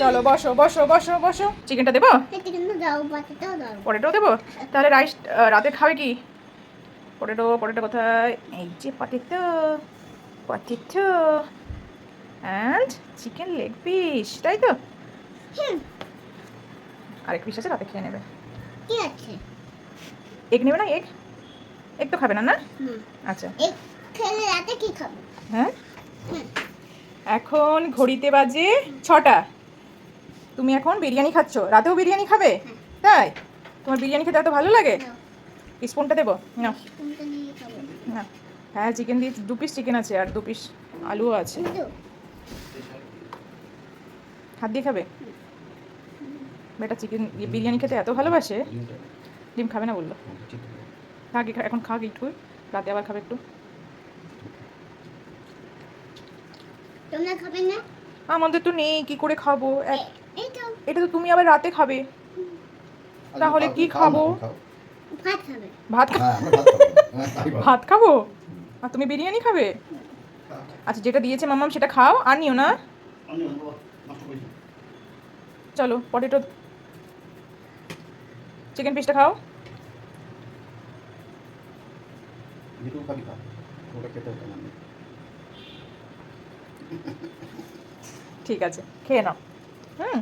চলো বসো বসো বসো বসো। চিকেনটা দেবো? পটেটো দেবো? তাহলে রাইস রাতে খাবে কি? পটেটো পটেটো কোথায়? এই যে potato potato. And chicken leg piece তাই তো? আরেক পিস আছে রাতে খেয়ে নেবে। কি আছে? এগ নেবে না এগ এগ তো খাবে না না? আচ্ছা। এই খেলে রাতে কি খাব? হ্যাঁ? এখন ঘড়িতে বাজে ছটা। তুমি এখন বিরিয়ানি খাচ্ছ? রাতেও বিরিয়ানি খাবে? তাই? তোমার বিরিয়ানি খেতে এত ভালো লাগে? স্পুনটা দেবো? না না হ্যাঁ। চিকেন দিয়ে দু পিস চিকেন আছে আর দু পিস আলুও আছে। হাত দিয়ে খাবে? বেটা চিকেন বিরিয়ানি খেতে এত ভালোবাসে? ডিম খাবে না বলল। থাক এখা- এখন খাক একটু। রাতে আবার খাবে একটু। তোমরা খাবে না? আমাদের তো নেই কি করে খাব? এটা তো তুমি আবার রাতে খাবে। তাহলে কি খাব? ভাত খাবে। ভাত হ্যাঁ ভাত খাব। হ্যাঁ, তাই ভালো। ভাত খাব? আর তুমি বিরিয়ানি খাবে? আচ্ছা যেটা দিয়েছে মামাম সেটা খাও আর নিও না। আমি বাবা, নষ্ট করিস না। চলো পটেটো চিকেন পিসটা খাও। যেটুকু খাবি খা। ওটা খেতে হতো না। ঠিক আছে খেয়ে নাও। হুম।